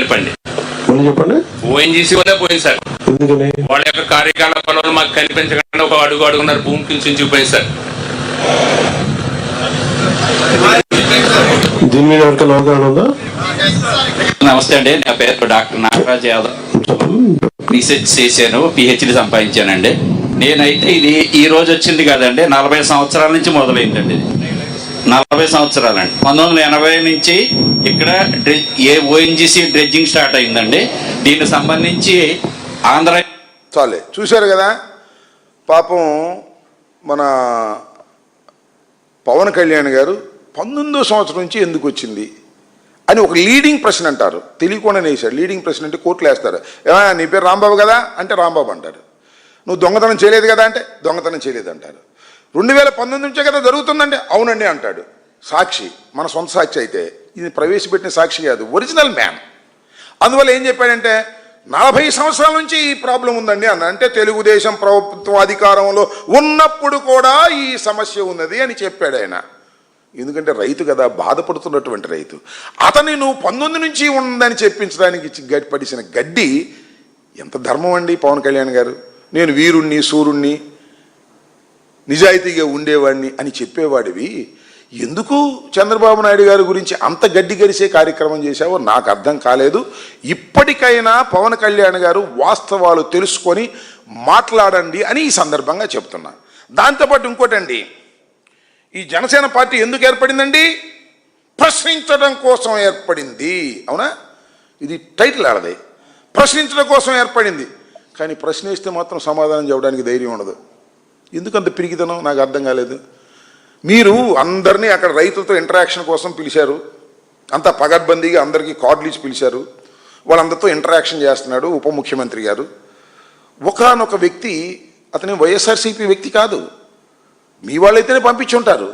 మళ్ళీ చెప్పండి? ఓఎన్జీసీ వల్లే పోయింది సార్. ఎందుకని? వాళ్ళ యొక్క కార్యకలాపాలను మాకు కనిపించకుండా ఒక అడుగు అడుగున్నారు భూమి కించించిపోయింది సార్. దీని మీద ఎవరికైనా అవగాహన ఉందా? నమస్తే అండి నా పేరు డాక్టర్ నాగరాజ్ యాదవ్. రీసెర్చ్ చేశాను పిహెచ్డి సంపాదించానండి. నేనైతే ఇది ఈ రోజు వచ్చింది కదండి నలభై సంవత్సరాల నుంచి మొదలైందండి ఇది. నలభై సంవత్సరాలండి. పంతొమ్మిది వందల ఎనభై నుంచి ఇక్కడ డ్రెజ్ ఏ ఓఎన్జిసి డ్రెడ్జింగ్ స్టార్ట్ అయిందండి. దీనికి సంబంధించి ఆంధ్ర చాలే. చూశారు కదా? పాపం మన పవన్ కళ్యాణ్ గారు పంతొమ్మిదో సంవత్సరం నుంచి ఎందుకు వచ్చింది అని ఒక లీడింగ్ ప్రశ్న అంటారు. తెలియకుండానే వేశారు. లీడింగ్ ప్రశ్న అంటే కోర్టులు వేస్తారు. ఏమైనా నీ పేరు రాంబాబు కదా? అంటే రాంబాబు అంటారు. నువ్వు దొంగతనం చేయలేదు కదా అంటే? దొంగతనం చేయలేదు అంటారు. రెండు వేల పంతొమ్మిది నుంచే కదా జరుగుతుందంటే? అవునండి అంటాడు. సాక్షి మన సొంత సాక్షి అయితే ఇది ప్రవేశపెట్టిన సాక్షి కాదు ఒరిజినల్ మ్యాన్. అందువల్ల ఏం చెప్పాడంటే నలభై సంవత్సరాల నుంచి ఈ ప్రాబ్లం ఉందండి అన్న అంటే తెలుగుదేశం ప్రభుత్వం అధికారంలో ఉన్నప్పుడు కూడా ఈ సమస్య ఉన్నది అని చెప్పాడు ఆయన. ఎందుకంటే రైతు కదా బాధపడుతున్నటువంటి రైతు. అతని నువ్వు పంతొమ్మిది నుంచి ఉందని చెప్పించడానికి చి- గడ్డి గడ్డి ఎంత ధర్మం అండి పవన్ కళ్యాణ్ గారు? నేను వీరుణ్ణి సూర్యుణ్ణి నిజాయితీగా ఉండేవాడిని అని చెప్పేవాడివి. ఎందుకు చంద్రబాబు నాయుడు గారి గురించి అంత గడ్డి గరిసే కార్యక్రమం చేశావో నాకు అర్థం కాలేదు. ఇప్పటికైనా పవన్ కళ్యాణ్ గారు వాస్తవాలు తెలుసుకొని మాట్లాడండి అని ఈ సందర్భంగా చెప్తున్నా. దాంతోపాటు ఇంకోటండి ఈ జనసేన పార్టీ ఎందుకు ఏర్పడిందండి? ప్రశ్నించడం కోసం ఏర్పడింది. అవునా? ఇది టైటిల్ ఆడది. ప్రశ్నించడం కోసం ఏర్పడింది. కానీ ప్రశ్నిస్తే మాత్రం సమాధానం చెప్పడానికి ధైర్యం ఉండదు. ఎందుకంత పిరిగితనం నాకు అర్థం కాలేదు. మీరు అందరినీ అక్కడ రైతులతో ఇంటరాక్షన్ కోసం పిలిచారు. అంతా పగడ్బందీగా అందరికీ కార్డులు ఇచ్చి పిలిచారు. వాళ్ళందరితో ఇంటరాక్షన్ చేస్తున్నాడు ఉప ముఖ్యమంత్రి గారు. ఒకానొక వ్యక్తి అతని వైఎస్ఆర్సీపీ వ్యక్తి కాదు. మీ వాళ్ళైతేనే పంపించుంటారు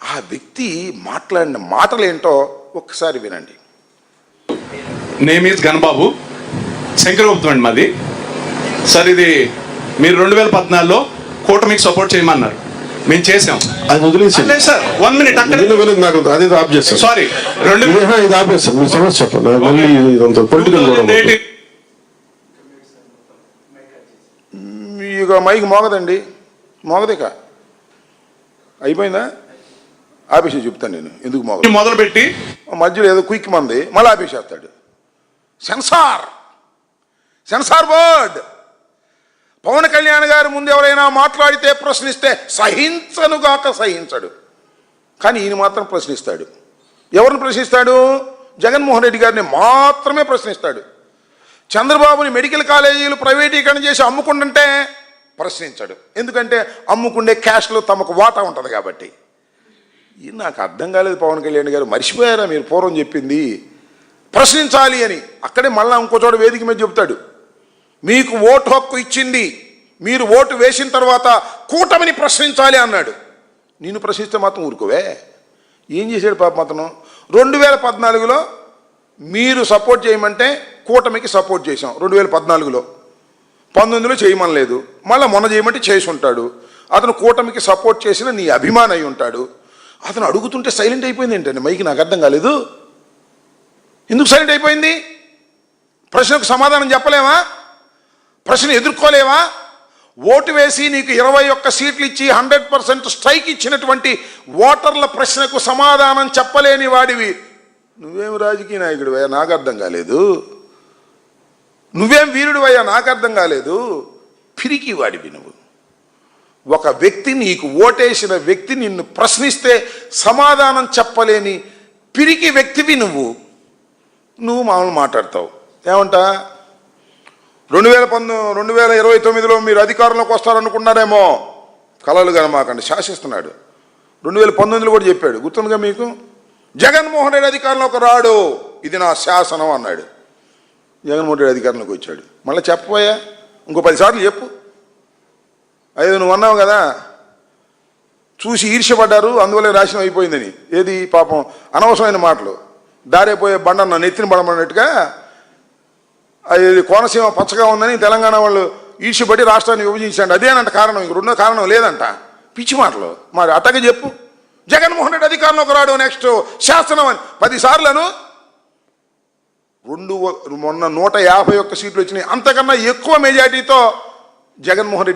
ఆ వ్యక్తి మాట్లాడిన మాటలు ఏంటో ఒక్కసారి వినండి. నేమ్ ఈజ్ గణబాబు శంకరగుప్తం అండి మాది. సార్ ఇది మీరు రెండు వేల పద్నాలుగులో కూటమికి సపోర్ట్ చేయమన్నారు. మేము చేసాం అది వదిలేసి లేదు సార్ వన్ మినిట్ అక్కడ నాకు అది ఆఫ్ చేస్తాను సారీ రెండు ఇది ఆపేస్తాను మీ సమస్య చెప్పండి. నాకు మళ్ళీ ఇదంతా పొలిటికల్. ఇక మైక్ మోగదండి. మోగదేక. అయిపోయిందా? ఆపేసి చెప్తాను నేను. ఎందుకు మోగదు? మొదలు పెట్టి మధ్యలో ఏదో క్విక్ మంది మళ్ళీ ఆపేసేస్తాడు. Censor. Censor board Pawan Kalyan గారి ముందు ఎవరైనా మాట్లాడితే ప్రశ్నిస్తే సహించనుగాక సహించడు. కానీ ఈయన మాత్రం ప్రశ్నిస్తాడు. ఎవరిని ప్రశ్నిస్తాడు? జగన్మోహన్ రెడ్డి గారిని మాత్రమే ప్రశ్నిస్తాడు. చంద్రబాబుని మెడికల్ కాలేజీలు ప్రైవేటీకరణ చేసి అమ్ముకుంటుంటే ప్రశ్నించాడు. ఎందుకంటే అమ్ముకుండే క్యాష్లో తమకు వాటా ఉంటుంది కాబట్టి. ఇది నాకు అర్థం కాలేదు పవన్ కళ్యాణ్ గారు. మర్చిపోయారా మీరు పూర్వం చెప్పింది? ప్రశ్నించాలి అని. అక్కడే మళ్ళీ ఇంకో చోట వేదిక మీద చెబుతాడు. మీకు ఓటు హక్కు ఇచ్చింది మీరు ఓటు వేసిన తర్వాత కూటమిని ప్రశ్నించాలి అన్నాడు. నేను ప్రశ్నిస్తే మాత్రం ఊరుకోవే. ఏం చేశాడు పాప అతను? రెండు వేల పద్నాలుగులో మీరు సపోర్ట్ చేయమంటే కూటమికి సపోర్ట్ చేశాం రెండు వేల పద్నాలుగులో. పంతొమ్మిదిలో చేయమనలేదు మళ్ళీ మొన్న చేయమంటే చేసి ఉంటాడు అతను కూటమికి సపోర్ట్ చేసిన నీ అభిమాన్ అయి ఉంటాడు. అతను అడుగుతుంటే సైలెంట్ అయిపోయింది ఏంటండి? మైకి నాకు అర్థం కాలేదు. ఎందుకు సైలెంట్ అయిపోయింది? ప్రశ్నకు సమాధానం చెప్పలేమా? ప్రశ్న ఎదుర్కోలేవా? ఓటు వేసి నీకు ఇరవై ఒక్క సీట్లు ఇచ్చి హండ్రెడ్ పర్సెంట్ స్ట్రైక్ ఇచ్చినటువంటి ఓటర్ల ప్రశ్నకు సమాధానం చెప్పలేని వాడివి. నువ్వేం రాజకీయ నాయకుడివయ్యా నాకు అర్థం కాలేదు. నువ్వేం వీరుడివయ్యా నాకు అర్థం కాలేదు. పిరికి వాడివి నువ్వు. ఒక వ్యక్తి నీకు ఓటేసిన వ్యక్తి నిన్ను ప్రశ్నిస్తే సమాధానం చెప్పలేని పిరికి వ్యక్తివి నువ్వు. నువ్వు మామూలు మాట్లాడతావు. ఏమంటా? రెండు వేల పంతొమ్మిది రెండు వేల ఇరవై తొమ్మిదిలో మీరు అధికారంలోకి వస్తారనుకున్నారేమో. కలలు కనమాకండి శాసిస్తున్నాడు. రెండు వేల పంతొమ్మిదిలో కూడా చెప్పాడు. గుర్తుందిగా మీకు? జగన్మోహన్ రెడ్డి అధికారంలోకి రాడు. ఇది నా శాసనం అన్నాడు. జగన్మోహన్ రెడ్డి అధికారంలోకి వచ్చాడు. మళ్ళీ చెప్పబోయా? ఇంకో పదిసార్లు చెప్పు. అయ్యో నువ్వు అన్నావు కదా? చూసి ఈర్ష్యపడ్డారు అందువల్ల రాసిన అయిపోయిందని. ఏది పాపం అనవసరమైన మాటలు. దారైపోయే బండన్న నెత్తిన పడమన్నట్టుగా అది కోనసీమ పచ్చగా ఉందని తెలంగాణ వాళ్ళు ఈర్ష్యపడి రాష్ట్రాన్ని విభజించండి. అదేనంట కారణం. ఇంక రెండో కారణం లేదంట. పిచ్చి మాటలు. మరి అట్టగా చెప్పు. జగన్మోహన్ రెడ్డి అధికారంలోకి రాడు నెక్స్ట్ శాసనం అని. పదిసార్లను రెండు మొన్న నూట యాభై ఒక్క సీట్లు వచ్చినాయి. అంతకన్నా ఎక్కువ మెజార్టీతో జగన్మోహన్ రెడ్డి